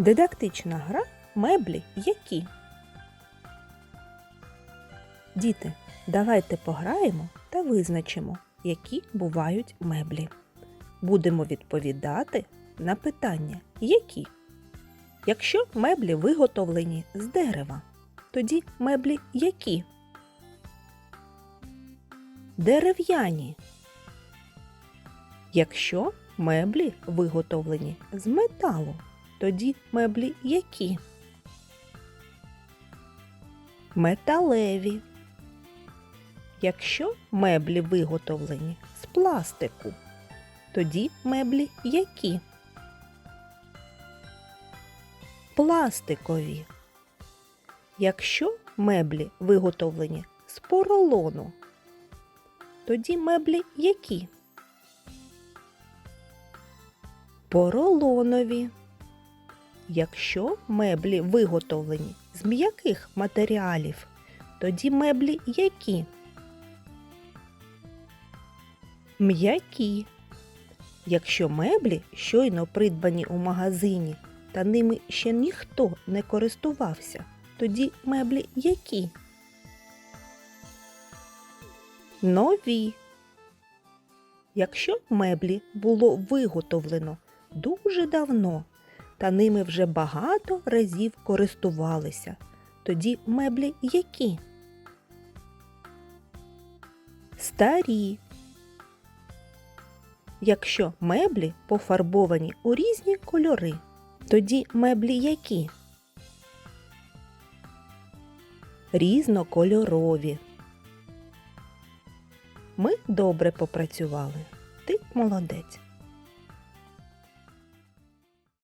Дидактична гра меблі які? Діти, давайте пограємо та визначимо, які бувають меблі. Будемо відповідати на питання які. Якщо меблі виготовлені з дерева, тоді меблі які? Дерев'яні. Якщо меблі виготовлені з металу, тоді меблі які? Металеві. Якщо меблі виготовлені з пластику, тоді меблі які? Пластикові. Якщо меблі виготовлені з поролону, тоді меблі які? Поролонові. Якщо меблі виготовлені з м'яких матеріалів, тоді меблі які? М'які. Якщо меблі щойно придбані у магазині та ними ще ніхто не користувався, тоді меблі які? Нові. Якщо меблі було виготовлено дуже давно, та ними вже багато разів користувалися, тоді меблі які? Старі. Якщо меблі пофарбовані у різні кольори, тоді меблі які? Різнокольорові. Ми добре попрацювали. Ти молодець.